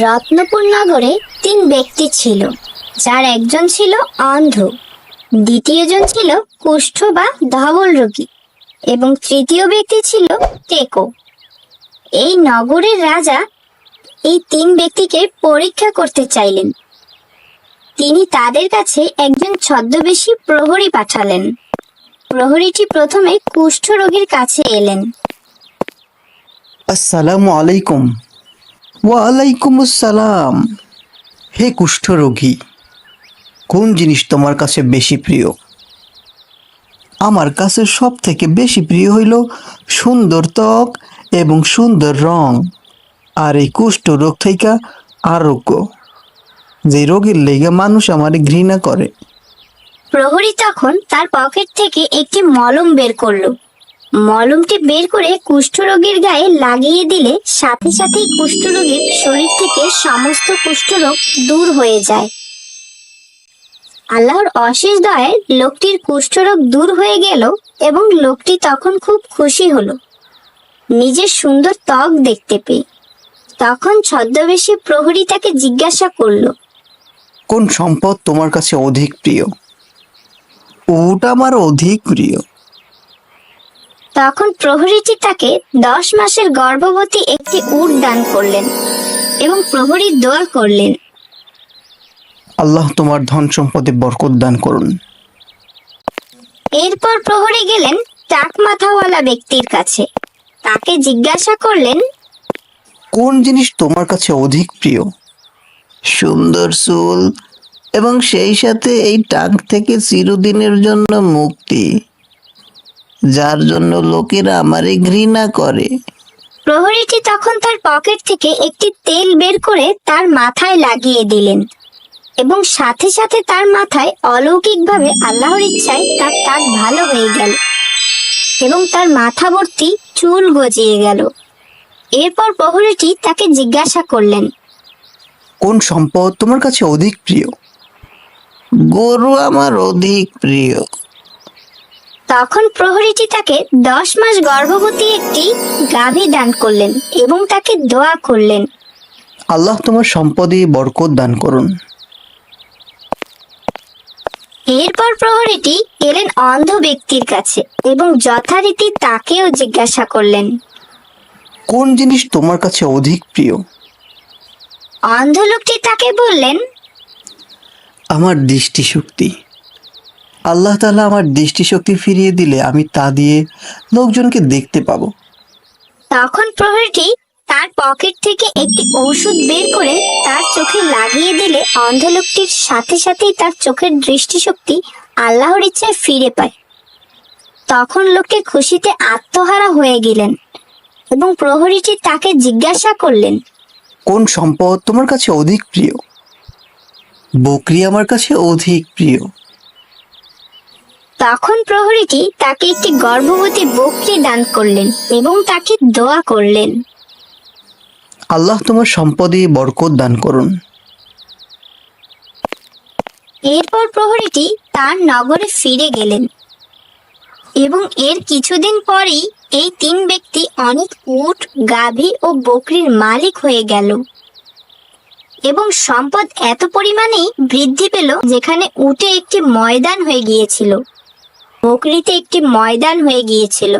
রত্নপুর নগরে তিন ব্যক্তি ছিল, যার একজন ছিল অন্ধ, দ্বিতীয়জন ছিল কুষ্ঠ বা ধবল রোগী এবং তৃতীয় ব্যক্তি ছিল টেকো। এই নগরের রাজা এই তিন ব্যক্তিকে পরীক্ষা করতে চাইলেন। তিনি তাদের কাছে একজন ছদ্মবেশী প্রহরী পাঠালেন। প্রহরীটি প্রথমে কুষ্ঠ রোগীর কাছে এলেন। আসসালামু আলাইকুম। ওয়ালাইকুম আসসালাম হে কুষ্ঠরোগী, কোন জিনিস তোমার কাছে বেশি প্রিয়? আমার কাছে সব থেকে বেশি প্রিয় হইল সুন্দর ত্বক এবং সুন্দর রং, আর এই কুষ্ঠ রোগ থেকে আরোগ্য, যে রোগের লেগে মানুষ আমারে ঘৃণা করে। প্রহরী তখন তার পকেট থেকে একটি মলম বের করল। মলমটি বের করে কুষ্ঠরোগীর গায়ে লাগিয়ে দিলে সাথে সাথেই কুষ্ঠরোগীর শরীর থেকে সমস্ত কুষ্ঠরোগ দূর হয়ে যায়। আল্লাহর অশেষ দয়ায় লোকটির কুষ্ঠরোগ দূর হয়ে গেল এবং লোকটি তখন খুব খুশি হলো। নিজের সুন্দর ত্বক দেখতে পেয়ে। তখন ছদ্মবেশী প্রহরী তাকে জিজ্ঞাসা করল, কোন সম্পদ তোমার কাছে অধিক প্রিয়? ওটা আমার অধিক প্রিয়। তখন প্রহরীটি তাকে দশ মাসের গর্ভবতী একটি উট দান করলেন এবং প্রহরী দোয়া করলেন। আল্লাহ তোমার ধন সম্পদে বরকত দান করুন। এরপর প্রহরী গেলেন টাক মাথাওয়ালা ব্যক্তির কাছে। তাকে জিজ্ঞাসা করলেন কোন জিনিস তোমার কাছে অধিক প্রিয়? সুন্দর চুল এবং সেই সাথে এই টাক থেকে চিরদিনের জন্য মুক্তি। যার জন্য লোকেরা আমারে ঘৃণা করে। প্রহরীটি তখন তার পকেট থেকে একটি তেল বের করে তার মাথায় লাগিয়ে দিলেন এবং সাথে সাথে তার মাথায় অলৌকিকভাবে আল্লাহর ইচ্ছায় তার টাক ভালো হয়ে গেল এবং তার মাথা ভর্তি চুল গজিয়ে গেল। এরপর প্রহরীটি তাকে জিজ্ঞাসা করলেন কোন সম্পদ তোমার কাছে অধিক প্রিয়? গরু আমার অধিক প্রিয়। তখন প্রহরীটি তাকে দশ মাস গর্ভবতী একটি গাভী দান করলেন এবং তাকে দোয়া করলেন। আল্লাহ তোমার সম্পদে বরকত দান করুন। এরপর প্রহরীটি গেলেন অন্ধ ব্যক্তির কাছে এবং যথারীতি তাকেও জিজ্ঞাসা করলেন কোন জিনিস তোমার কাছে অধিক প্রিয়? অন্ধ লোকটি তাকে বললেন আমার দৃষ্টিশক্তি। আল্লাহ তাআলা আমার দৃষ্টিশক্তি ফিরিয়ে দিলে আমি তা দিয়ে লোকজনকে দেখতে পাবো। তখন প্রহরীটি তার পকেট থেকে একটি ঔষধ বের করে তার চোখে লাগিয়ে দিলে অন্ধ লোকটির সাথে সাথেই তার চোখের দৃষ্টিশক্তি আল্লাহর ইচ্ছায় ফিরে পায়। তখন লোকটি খুশিতে আত্মহারা হয়ে গেলেন এবং প্রহরীটি তাকে জিজ্ঞাসা করলেন কোন সম্পদ তোমার কাছে অধিক প্রিয়? বকরি আমার কাছে অধিক প্রিয়। তখন প্রহরীটি তাকে একটি গর্ভবতী বকরি দান করলেন এবং তাকে দোয়া করলেন। আল্লাহ তোমার সম্পদে বরকত দান করুন। এরপর প্রহরীটি তার নগরে ফিরে গেলেন এবং এর কিছুদিন পরেই এই তিন ব্যক্তি অনেক উট গাভী ও বকরির মালিক হয়ে গেল এবং সম্পদ এত পরিমাণেই বৃদ্ধি পেল যেখানে উটে একটি ময়দান হয়ে গিয়েছিল। বকরিতে একটি ময়দান হয়ে গিয়েছিল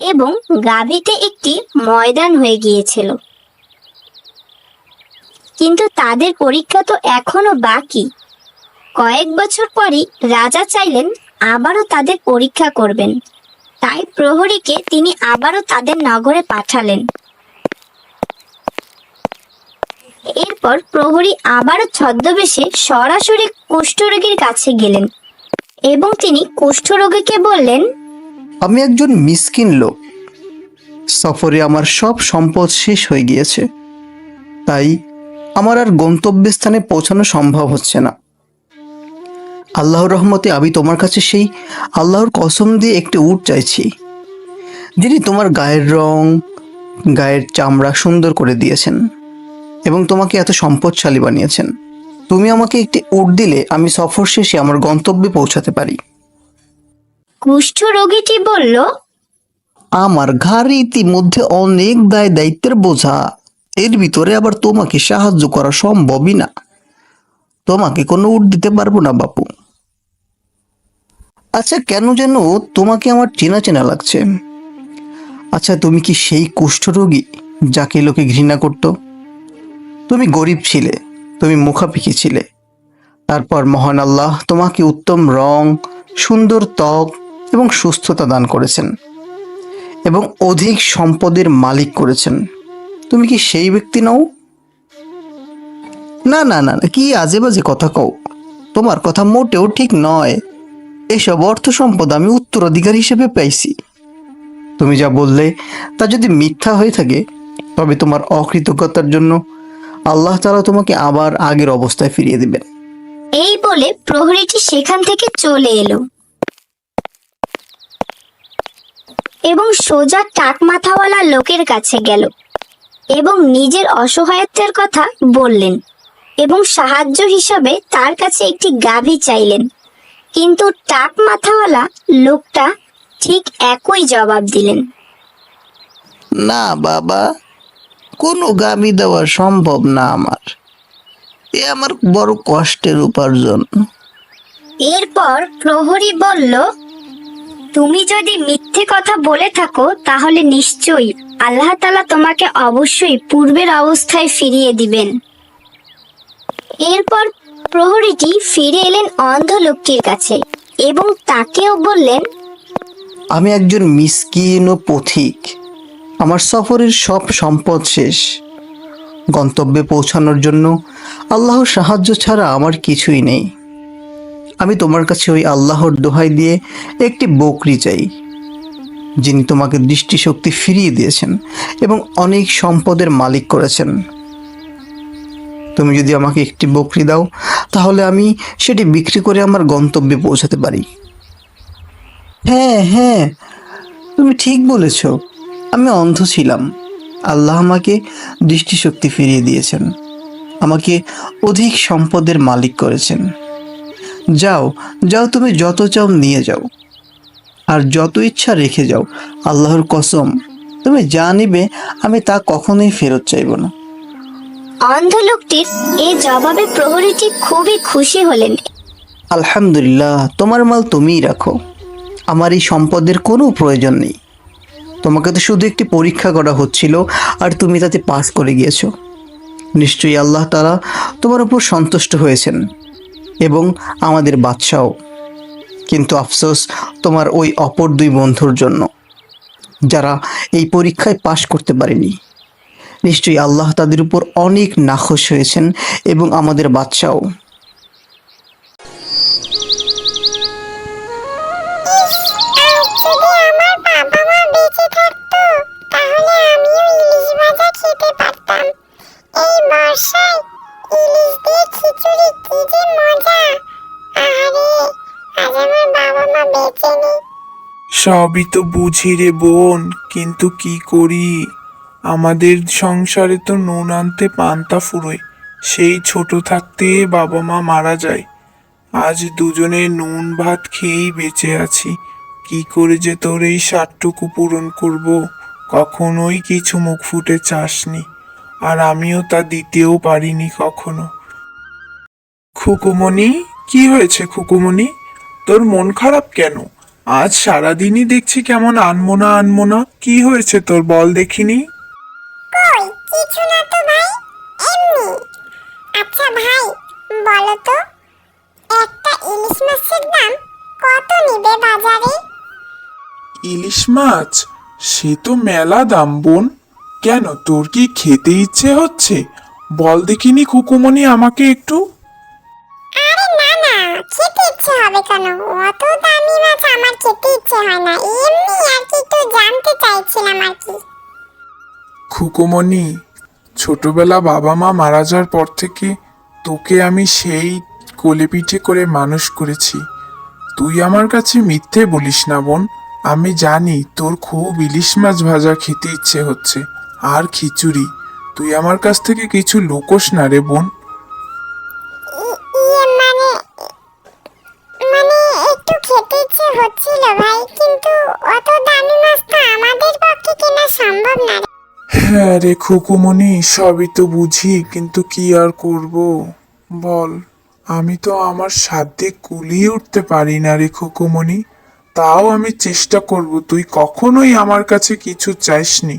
এবং গাভীতে একটি ময়দান হয়ে গিয়েছিল। কিন্তু তাদের পরীক্ষা তো এখনও বাকি। কয়েক বছর পরই রাজা চাইলেন আবারও তাদের পরীক্ষা করবেন। তাই প্রহরীকে তিনি আবারও তাদের নগরে পাঠালেন। এরপর প্রহরী আবারও ছদ্মবেশে সরাসরি কুষ্ঠরোগীর কাছে গেলেন। এবং তিনি কুষ্ঠরোগীকে বললেন? আমি একজন মিসকিন লোক। সফরে আমার সব সম্পদ শেষ হয়ে গিয়েছে। তাই আমার আর গন্তব্যস্থানে পৌঁছানো সম্ভব হচ্ছে না। আল্লাহর রহমতে আমি তোমার কাছে সেই আল্লাহর কসম দিয়ে একটি উট চাইছি, যিনি তোমার গায়ের রং, গায়ের চামড়া সুন্দর করে দিয়েছেন এবং তোমাকে এত সম্পদশালী বানিয়েছেন। তুমি আমাকে একটি উট দিলে আমি সফর শেষে আমার গন্তব্যে পৌঁছাতে পারি। কুষ্ঠরোগীটি বলল আমার ঘাড়ে ইতিমধ্যে অনেক দায় দায়িত্বের বোঝা। এর ভিতরে আবার তোমাকে সাহায্য করা সম্ভবই না। তোমাকে কোনো উট দিতে পারব না বাপু। আচ্ছা কেন যেন তোমাকে আমার চেনা চেনা লাগছে। আচ্ছা তুমি কি সেই কুষ্ঠরোগী যাকে লোকে ঘৃণা করত? তুমি গরিব ছিলে। তুমি মুখাপিকি ছিলে। তারপর মহান আল্লাহ তোমাকে উত্তম রং, সুন্দর ত্বক এবং সুস্থতা দান করেছেন এবং অধিক সম্পদের মালিক করেছেন। তুমি কি সেই ব্যক্তি নও? না না না, কি আজে বাজে কথা কও। তোমার কথা মোটেও ঠিক নয়। এসব অর্থ সম্পদ আমি উত্তরাধিকার হিসেবে পাইছি। তুমি যা বললে তা যদি মিথ্যা হয়ে থাকে, তবে তোমার অকৃতজ্ঞতার জন্য আল্লাহ তাআলা তোমাকে আবার আগের অবস্থায় ফিরিয়ে দিবেন। এই বলে প্রহরীটি সেখান থেকে চলে এলো। এবং সোজা টাক মাথাওয়ালা লোকের কাছে গেল এবং নিজের অসহায়ত্বের কথা বললেন এবং সাহায্য হিসাবে তার কাছে একটি গাভী চাইলেন। কিন্তু টাক মাথাওয়ালা লোকটা ঠিক একই জবাব দিলেন। না বাবা। কোনো গাবি দেওয়া সম্ভব না আমার। এ আমার বড় কষ্টের উপার্জন। এরপর প্রহরী বলল তুমি যদি মিথ্যে কথা বলে থাকো তাহলে নিশ্চয়ই আল্লাহ তালা তোমাকে অবশ্যই পূর্বের অবস্থায় ফিরিয়ে দিবেন। এরপর প্রহরীটি ফিরে এলেন অন্ধ লোকটির কাছে এবং তাকেও বললেন আমি একজন মিসকিন ও পথিক। আমার সফরের সব সম্পদ শেষ। গন্তব্যে পৌঁছানোর জন্য আল্লাহর সাহায্য ছাড়া আমার কিছুই নেই। আমি তোমার কাছে ওই আল্লাহর দোহাই দিয়ে একটি বকরি চাই, যিনি তোমাকে দৃষ্টিশক্তি ফিরিয়ে দিয়েছেন এবং অনেক সম্পদের মালিক করেছেন। তুমি যদি আমাকে একটি বকরি দাও, তাহলে আমি সেটি বিক্রি করে আমার গন্তব্যে পৌঁছাতে পারি। হ্যাঁ হ্যাঁ তুমি ঠিক বলেছ। আমি অন্ধ ছিলাম। আল্লাহ আমাকে দৃষ্টিশক্তি ফিরিয়ে দিয়েছেন। আমাকে অধিক সম্পদের মালিক করেছেন। যাও যাও তুমি যত চাও নিয়ে যাও। আর যত ইচ্ছা রেখে যাও আল্লাহর কসম তুমি যা নিবে আমি তা কখনোই ফেরত চাইব না। অন্ধ লোকটির এই জবাবে প্রহরীটি খুবই খুশি হলেন। আলহামদুলিল্লাহ তোমার মাল তুমিই রাখো। আমার এই সম্পদের কোনো প্রয়োজন নেই। তোমাকে তো শুধু একটি পরীক্ষা করা হচ্ছিল, আর তুমি তাতে পাস করে গিয়েছো। নিশ্চয়ই আল্লাহ তারা তোমার উপর সন্তুষ্ট হয়েছেন, এবং আমাদের বাদশাও। কিন্তু আফসোস, তোমার ওই অপর দুই বন্ধুর জন্য, যারা এই পরীক্ষায় পাশ করতে পারেনি। নিশ্চয়ই আল্লাহ তাদের উপর অনেক নাখোশ হয়েছেন, এবং আমাদের বাদশাও। থাকতো তাহলে আমিও ইলিশ ভাজা খেতে পারতাম। এই বর্ষায় ইলিশ দিয়ে খিচুড়ি, কি যে মজা। আজ আমার বাবা মা বেঁচে নেই। সবই তো বুঝি রে বোন, কিন্তু কি করি? আমাদের সংসারে তো নুন আনতে পান্তা ফুরোয়, সেই ছোট থাকতে বাবা মা মারা যায়। আজ দুজনে নুন ভাত খেয়েই বেঁচে আছি। কি করে যে তোর এই সারটুকু পূরণ করব? কখনোই কিছু মুখ ফুটে চাসনি, আর আমিও তা দিতেও পারিনি কখনো। খুকুমণি, কি হয়েছে খুকুমণি? তোর মন খারাপ কেন? আজ সারাদিনই দেখছি কেমন আনমোনা আনমোনা। কি হয়েছে তোর বল দেখিনি? কিছু না তো ভাই, এমনি। আচ্ছা ভাই, বলো তো, একটা ইলিশ মাছের দাম কত নিবে বাজারে? ইলিশ মাছ? সে তো মেলা দাম বোন। কেন? তোর কি খেতে ইচ্ছে হচ্ছে? বল দেখিনি খুকুমণি আমাকে একটু। আরে না না খেতে ইচ্ছে হবে কেন? অত দামি মাছ আমার খেতে ইচ্ছে হয় না। এমনি আর কি একটু জানতে চাইছিলাম আর কি। খুকুমণি ছোটবেলা বাবা মা মারা যাওয়ার পর থেকে তোকে আমি সেই কোলে পিঠে করে মানুষ করেছি। তুই আমার কাছে মিথ্যে বলিস না বোন। আমি জানি তোর খুব ইলিশ মাছ ভাজা খেতে ইচ্ছে হচ্ছে। আর খিচুড়ি? তুই আমার কাছ থেকে কিছু লুকোস না রে বোন। ইয়ে মানে মানে একটু খেতে ইচ্ছে হচ্ছিল ভাই কিন্তু অত দামি মাছ তো আমাদের পক্ষে কেনা সম্ভব না হ্যাঁ রে খুকুমনি সবই তো বুঝি কিন্তু কি আর করব? বল আমি তো আমার সাধ্যে কুলিয়ে উঠতে পারি না রে খুকুমনি তাও আমি চেষ্টা করব, তুই কখনোই আমার কাছে কিছু চাইসনি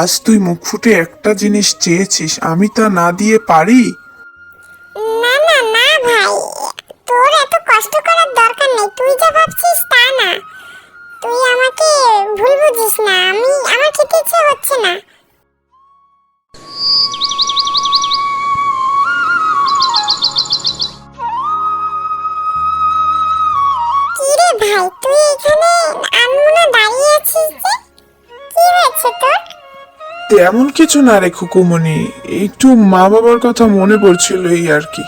আজ তুই মুখ ফুটে একটা জিনিস চেয়েছিস, আমি তা না দিয়ে পারি? না না না ভাই, তোর এত কষ্ট করার দরকার নেই, তুই যা ভাবছিস তা না। তুই আমাকে ভুল বুঝিস না, আমি, আমার খেতে ইচ্ছে হচ্ছে না। তেমন কিছু না রে খুকুমনি একটু মা বাবার কথা মনে পড়ছিল এই আর কি।